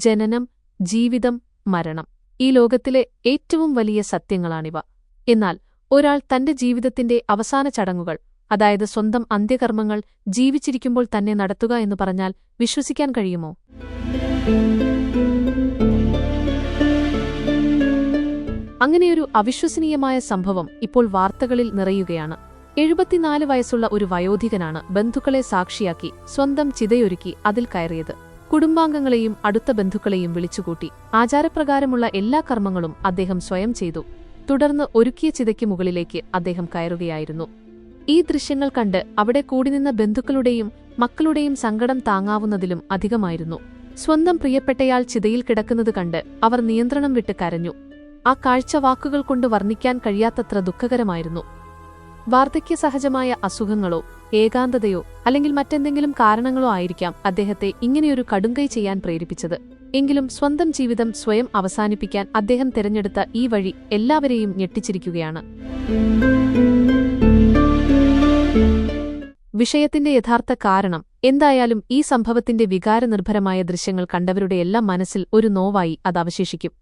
ജനനം ജീവിതം മരണം ഈ ലോകത്തിലെ ഏറ്റവും വലിയ സത്യങ്ങളാണിവ. എന്നാൽ ഒരാൾ തന്റെ ജീവിതത്തിന്റെ അവസാന ചടങ്ങുകൾ അതായത് സ്വന്തം അന്ത്യകർമ്മങ്ങൾ ജീവിച്ചിരിക്കുമ്പോൾ തന്നെ നടത്തുക എന്ന് പറഞ്ഞാൽ വിശ്വസിക്കാൻ കഴിയുമോ? അങ്ങനെയൊരു അവിശ്വസനീയമായ സംഭവം ഇപ്പോൾ വാർത്തകളിൽ നിറയുകയാണ്. എഴുപത്തിനാല് വയസ്സുള്ള ഒരു വയോധികനാണ് ബന്ധുക്കളെ സാക്ഷിയാക്കി സ്വന്തം ചിതയൊരുക്കി അതിൽ കയറിയത്. കുടുംബാംഗങ്ങളെയും അടുത്ത ബന്ധുക്കളെയും വിളിച്ചുകൂട്ടി. ആചാരപ്രകാരമുള്ള എല്ലാ കർമ്മങ്ങളും അദ്ദേഹം സ്വയം ചെയ്തു. തുടർന്ന് ഒരുക്കിയ ചിതയ്ക്ക് മുകളിലേക്ക് അദ്ദേഹം കയറുകയായിരുന്നു. ഈ ദൃശ്യങ്ങൾ കണ്ട് അവിടെ കൂടിനിന്ന ബന്ധുക്കളുടെയും മക്കളുടെയും സങ്കടം താങ്ങാവുന്നതിലും അധികമായിരുന്നു. സ്വന്തം പ്രിയപ്പെട്ടയാൾ ചിതയിൽ കിടക്കുന്നത് കണ്ട് അവർ നിയന്ത്രണം വിട്ട് കരഞ്ഞു. ആ കാഴ്ച വാക്കുകൾ കൊണ്ട് വർണിക്കാൻ കഴിയാത്തത്ര ദുഃഖകരമായിരുന്നു. വാർദ്ധക്യസഹജമായ അസുഖങ്ങളോ ഏകാന്തതയോ അല്ലെങ്കിൽ മറ്റെന്തെങ്കിലും കാരണങ്ങളോ ആയിരിക്കാം അദ്ദേഹത്തെ ഇങ്ങനെയൊരു കടുങ്കൈ ചെയ്യാൻ പ്രേരിപ്പിച്ചത്. എങ്കിലും സ്വന്തം ജീവിതം സ്വയം അവസാനിപ്പിക്കാൻ അദ്ദേഹം തിരഞ്ഞെടുത്ത ഈ വഴി എല്ലാവരെയും ഞെട്ടിച്ചിരിക്കുകയാണ്. വിഷയത്തിന്റെ യഥാർത്ഥ കാരണം എന്തായാലും ഈ സംഭവത്തിന്റെ വികാരനിർഭരമായ ദൃശ്യങ്ങൾ കണ്ടവരുടെയെല്ലാം മനസ്സിൽ ഒരു നോവായി അത് അവശേഷിക്കും.